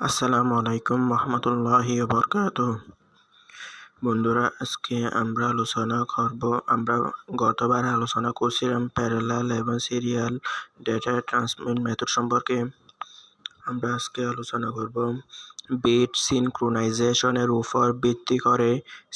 আসসালামু আলাইকুম রহমতুল্লাহি বরকাত বন্ধুরা, আজকে আমরা আলোচনা করব, আমরা গতবার আলোচনা করছিলাম প্যারালাল এবং সিরিয়াল ডেটা ট্রান্সমিট মেথড সম্পর্কে। আমরা আজকে আলোচনা করব বিট সিনক্রোনাইজেশনের উপর ভিত্তি করে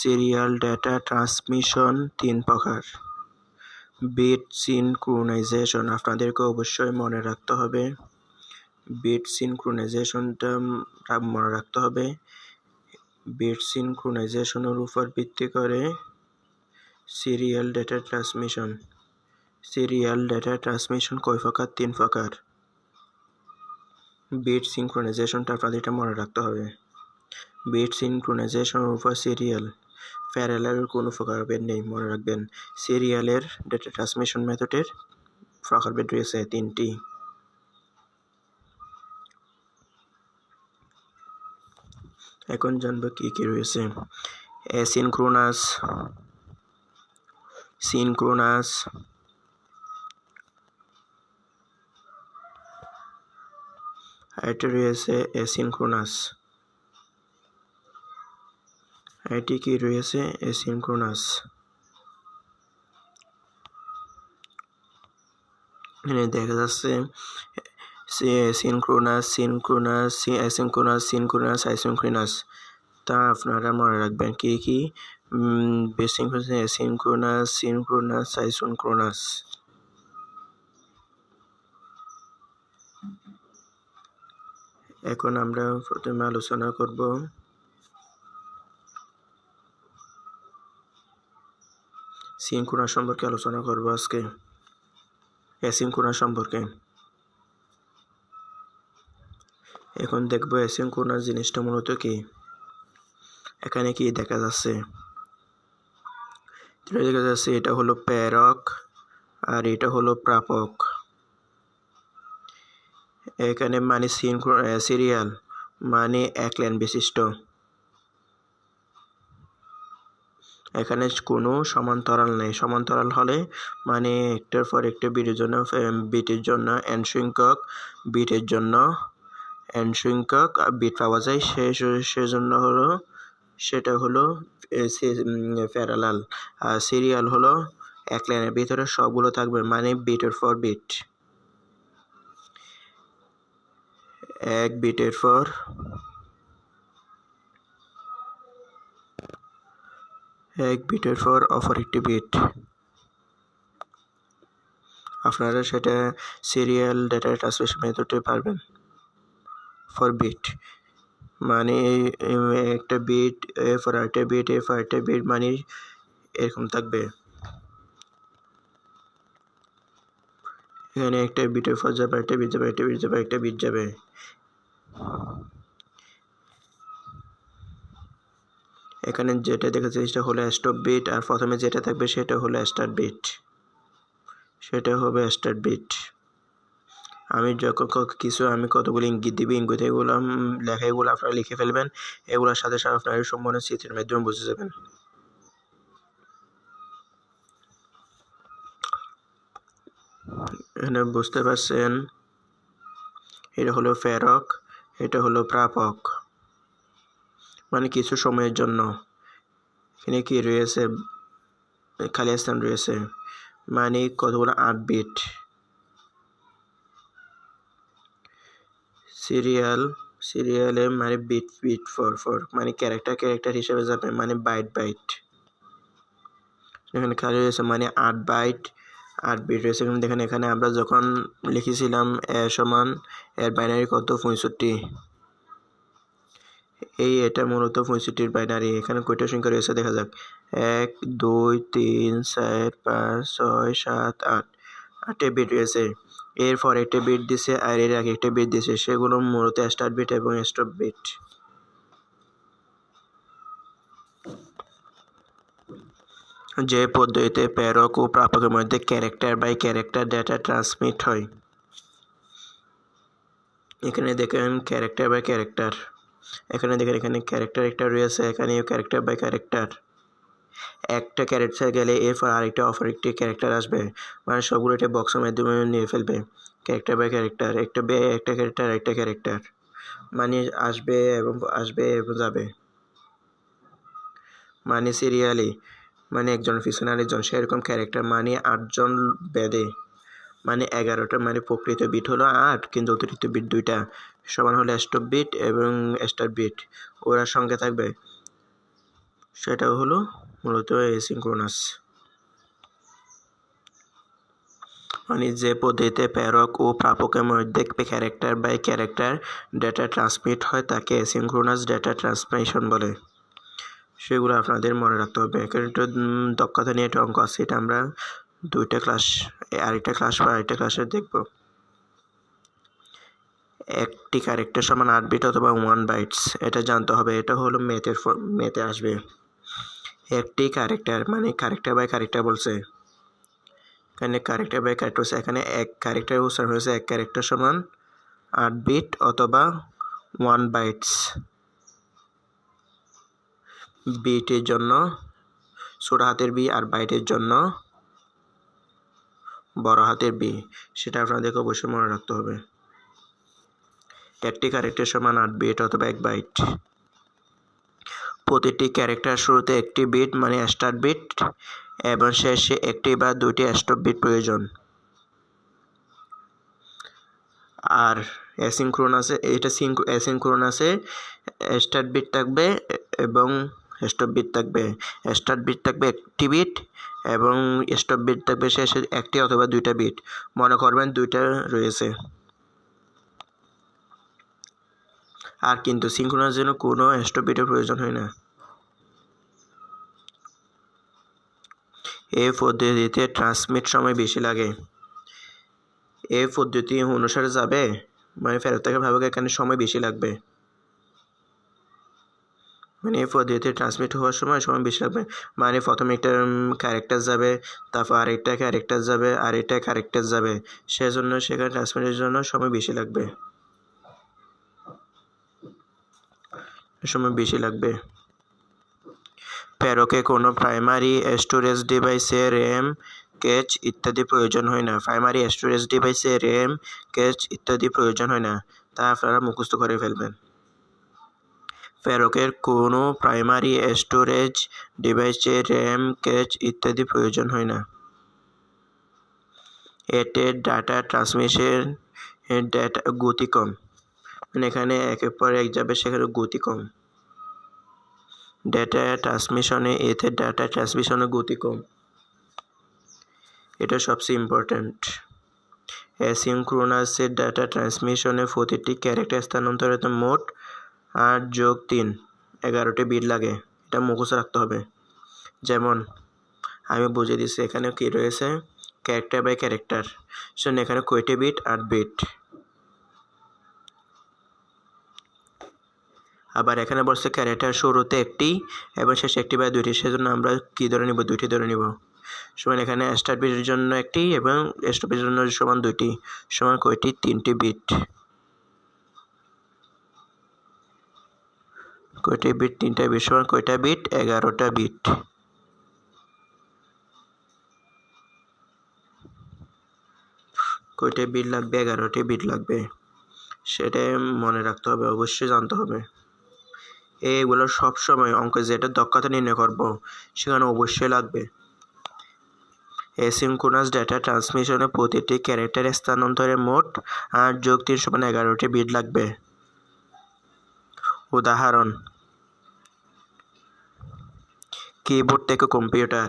সিরিয়াল ডেটা ট্রান্সমিশন তিন প্রকার। বিট সিনক্রোনাইজেশন আপনাদেরকে অবশ্যই মনে রাখতে হবে। বিট সিনক্রোনাইজেশনটা মনে রাখতে হবে। বিট সিনক্রোনাইজেশনের উপর ভিত্তি করে serial data transmission. Serial data transmission কয় প্রকার? তিন প্রকার। বিট সিনক্রোনাইজেশনটা আপনাদের এটা মনে রাখতে হবে। বিট সিনক্রোনাইজেশনের উপর সিরিয়াল। প্যারালালের কোনো প্রকারভেদ নেই, মনে রাখবেন। সিরিয়ালের ডেটা ট্রান্সমিশন মেথডের প্রকারভেদ রয়েছে তিনটি। এখন জানব কি কি রয়েছে। অ্যাসিনক্রোনাস সিনক্রোনাস এটা রয়েছে অ্যাসিনক্রোনাস এটি কি রয়েছে অ্যাসিনক্রোনাস এখানে দেখা যাচ্ছে synchronous synchronous asynchronous synchronous isochronous তা আপনারা মনে রাখবেন কি কি বেসিনক্রোনাস অ্যাসিনক্রোনাস সিনক্রোনাস আইসিনক্রোনাস এখন আমরা প্রথমে আলোচনা করব সিনক্রোনাস সম্পর্কে আলোচনা করব আজকে অ্যাসিনক্রোনাস সম্পর্কে এখন দেখব অ্যাসিনক্রোনাস জিনিসটা মূলত কি। এখানে কি দেখা যাচ্ছে? দেখা যাচ্ছে, এটা হলো প্রেরক আর এটা হলো প্রাপক। এখানে মানে সিরিয়াল মানে এক লাইন বিশিষ্ট। এখানে কোনো সমান্তরাল নেই। সমান্তরাল হলে মানে একটার পর একটা বিটের জন্য বিটের জন্য এন সংখ্যক বিটের জন্য এন সংখ্যক বিট পাওয়া যায় সে সেজন্য হলো, সেটা হলো প্যারালাল আর সিরিয়াল হলো, এক লাইনের ভিতরে সবগুলো থাকবে মানে বিটের ফর বিট এক বিটের পর, এক বিটের পর অপর একটি বিট আপনারা সেটা সিরিয়াল ডেটা ট্রান্সমিশন মেথডে পারবেন। ফর বিট মানে একটা বিট ফর একটা বিট এ ফর একটা বিট মানে এরকম থাকবে। এখানে একটা বিটের ফর যাবে একটা বিট যাবে একটা বিট যাবে একটা বিট যাবে। এখানে যেটা দেখেছি সেটা হলো স্টপ বিট আর প্রথমে যেটা থাকবে সেটা হলো স্টার্ট বিট সেটা হবে স্টার্ট বিট আমি যখন কিছু, আমি কতগুলো ইঙ্গিত দিবি, ইঙ্গিত এগুলো লেখা এগুলো আপনারা লিখে ফেলবেন। এগুলোর সাথে সাথে আপনার সম্পূর্ণ চিত্রের মাধ্যমে বুঝে যাবেন। এখানে বুঝতে পারছেন? এটা হলো ফেরক এটা হলো প্রাপক। মানে কিছু সময়ের জন্য। এখানে কি রয়েছে? খালি স্থান রয়েছে। মানে কতগুলো আট বিট সিরিয়াল, সিরিয়ালে মানে বিট বিট ফর ফর মানে ক্যারেক্টার ক্যারেক্টার হিসেবে যাবে মানে বাইট বাইট এখানে খালি রয়েছে মানে আট বাইট আট বিট রয়েছে। কিন্তু দেখেন এখানে আমরা যখন লিখেছিলাম এ সমান, এর বাইনারি কত? পঁয়ষট্টি। এই এটা মূলত পঁয়ষট্টির বাইনারি এখানে কয়টা সংখ্যা রয়েছে, দেখা যাক। এক, দুই, তিন, চার, পাঁচ, ছয়, সাত, আট। বিট রয়েছে। এরপর একটা বিট দিছে আর এর আগে একটা বিট দিছে। সেগুলো মূলত স্টার্ট বিট এবং স্টপ বিট যে পদ্ধতিতে প্রেরক ও প্রাপকের মধ্যে character by character data transmit হয়। এখানে দেখেন ক্যারেক্টার বাই ক্যারেক্টার এখানে দেখেন এখানে ক্যারেক্টার একটা রয়েছে এখানে ক্যারেক্টার বাই ক্যারেক্টার একটা ক্যারেক্টার গেলে এরপর আরেকটা অফার একটি ক্যারেক্টার আসবে। মানে সবগুলো একটা বক্সের মাধ্যমে নিয়ে ফেলবে। ক্যারেক্টার বাই ক্যারেক্টার একটা বে একটা ক্যারেক্টার একটা ক্যারেক্টার মানে আসবে এবং আসবে এবং যাবে। মানে সিরিয়ালি মানে একজন পিছনে আরেকজন, সেরকম ক্যারেক্টার মানে আটজন বেদে। মানে এগারোটা মানে প্রকৃত বিট হলো আট, কিন্তু অতিরিক্ত বিট দুইটা। সমান হলো স্টপ বিট এবং স্টার বিট ওরা সঙ্গে থাকবে। সেটাও হলো মূলত এসিঙ্ক্রোনাস মানে যে পদ্ধতিতে প্রেরক ও প্রাপকের মধ্যে character by character data transmit হয়, তাকে অ্যাসিঙ্ক্রোনাস ডেটা ট্রান্সমিশন বলে। সেগুলো আপনাদের মনে রাখতে হবে। একটু দক্ষতা নিয়ে একটা অঙ্ক আছে। এটা আমরা দুইটা ক্লাস আরেকটা ক্লাস বা আরেকটা ক্লাসে দেখব। একটি ক্যারেক্টার সমান আট বিট অথবা ওয়ান বাইটস এটা জানতে হবে। এটা হলো মেথের মেথে আসবে। একটি ক্যারেক্টার মানে ক্যারেক্টার বাই ক্যারেক্টার বলছে। এখানে ক্যারেক্টার বাই ক্যারেক্টার হচ্ছে, এখানে এক ক্যারেক্টার উচ্চারণ হয়েছে, এক ক্যারেক্টার সমান আট বিট অথবা ওয়ান বাইটস বিটের জন্য, ছোট হাতের বি আর বাইটের জন্য বড় হাতের বি সেটা আপনাদেরকে অবশ্যই মনে রাখতে হবে। একটি ক্যারেক্টার সমান আট বিট অথবা এক বাইট প্রতিটি ক্যারেক্টার শুরুতে একটি বিট মানে স্টার্ট বিট এবং শেষে একটি বা দুটি স্টপ বিট প্রয়োজন। আর অ্যাসিঙ্ক্রোনাসে এটা অ্যাসিঙ্ক্রোনাসে স্টার্ট বিট থাকবে, এবং স্টপ বিট থাকবে। স্টার্ট বিট থাকবে একটি বিট এবং স্টপ বিট থাকবে শেষে একটি অথবা দুইটা বিট মনে করবেন দুইটা রয়েছে। আর কিন্তু সিঙ্ক্রোনাস জন্য কোনো স্টপ বিটের প্রয়োজন হয় না। এই পদ্ধতিতে ট্রান্সমিট সময় বেশি লাগে। এই পদ্ধতি অনুসারে যাবে মানে ফেরত থেকে ভাবে এখানে সময় বেশি লাগবে। মানে এই পদ্ধতিতে ট্রান্সমিট হওয়ার সময় সময় বেশি লাগবে। মানে প্রথমে একটা ক্যারেক্টার যাবে, তারপর আরেকটা ক্যারেক্টার যাবে, আরেকটা ক্যারেক্টার যাবে। সেজন্য সেখানে ট্রান্সমিটের জন্য সময় বেশি লাগবে। সময় বেশি লাগবে। প্রেরকে কোনো প্রাইমারি স্টোরেজ ডিভাইসে র্যাম, ক্যাচ ইত্যাদি প্রয়োজন হয় না। প্রাইমারি স্টোরেজ ডিভাইসে র্যাম, ক্যাচ ইত্যাদি প্রয়োজন হয় না। তা আপনারা মুখস্থ করে ফেলবেন। প্রেরকের কোনো প্রাইমারি স্টোরেজ ডিভাইসে র্যাম, ক্যাচ ইত্যাদি প্রয়োজন হয় না। এতে ডাটা ট্রান্সমিশন ডেটা গতি কম। মানে এখানে একের পর এক যাবে, সেখানে গতি কম। ডেটা ট্রান্সমিশনে এতে ডাটা ট্রান্সমিশনের গতি কম। এটা সবচেয়ে ইম্পর্ট্যান্ট অ্যাসিঙ্ক্রোনাসের ডাটা ট্রান্সমিশনে প্রতিটি ক্যারেক্টার স্থানান্তরিত মোট আট যোগ তিন, এগারোটি বিট লাগে। এটা মুখস্থ রাখতে হবে। যেমন, আমি বুঝিয়ে দিচ্ছি এখানে কী রয়েছে? ক্যারেক্টার বাই ক্যারেক্টার শুনুন এখানে কয়টি বিট আট বিট আবার এখানে বলছে ক্যারেক্টার শুরুতে একটি এবং শেষে একটি বা দুইটি, সেজন্য আমরা কী ধরে নিব? দুইটি ধরে নিব। সমান এখানে স্টার্ট বিটের জন্য একটি এবং স্টপের জন্য সমান দুইটি। সমান কয়টি? তিনটি বিট কয়টি বিট তিনটা বিট সমান কয়টা বিট এগারোটা বিট কয়টা বিট লাগবে? এগারোটি বিট লাগবে। সেটাই মনে রাখতে হবে, অবশ্যই জানতে হবে। এইগুলো সবসময় অঙ্কে যেটা দক্ষতা নির্ণয় করব, সেখানে অবশ্যই লাগবে। এসিংকোনাস ডেটা ট্রান্সমিশনে প্রতিটি ক্যারেক্টার স্থানান্তরে মোট আট যোগ তিন সমান এগারোটি বিট লাগবে। উদাহরণ কিবোর্ড থেকে কম্পিউটার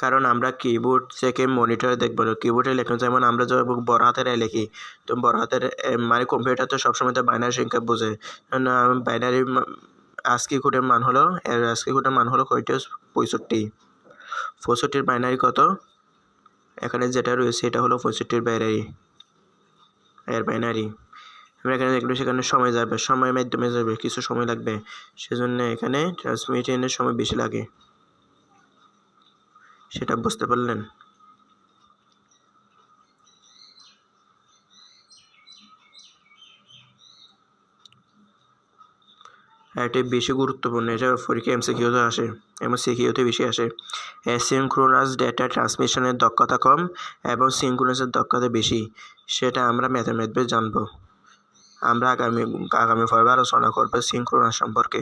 কারণ আমরা কিবোর্ড থেকে মনিটরে দেখব। কিবোর্ডে লেখা যেমন আমরা যখন বড় হাতের এ লিখি, তো বড় হাতের মানে কম্পিউটার তো সবসময় তো বাইনারি সংখ্যা বোঝে। বাইনারি আজকি কোডের মান হলো আজকি কোডের মান হলো কয়টি? পঁয়ষট্টি। পঁয়ষট্টির বাইনারি কত? এখানে যেটা রয়েছে, এটা হলো পঁয়ষট্টির বাইনারি এর বাইনারি আমরা এখানে দেখলে সেখানে সময় যাবে, সময়ের মাধ্যমে যাবে, কিছু সময় লাগবে। সেজন্য এখানে ট্রান্সমিশনের সময় বেশি লাগে। সেটা বুঝতে পারলেন? এটি বেশি গুরুত্বপূর্ণ এটা পরীক্ষা এমসিকিউতে আসে এবং সিকিউতে বেশি আসে। অ্যাসিনক্রোনাস ডেটা ট্রান্সমিশনের দক্ষতা কম এবং সিনক্রোনাসের দক্ষতা বেশি, সেটা আমরা ম্যাথমেটিক্সে জানব। আমরা আগামী আগামী পর্বে আলোচনা করব সিঙ্ক্রোনাস সম্পর্কে।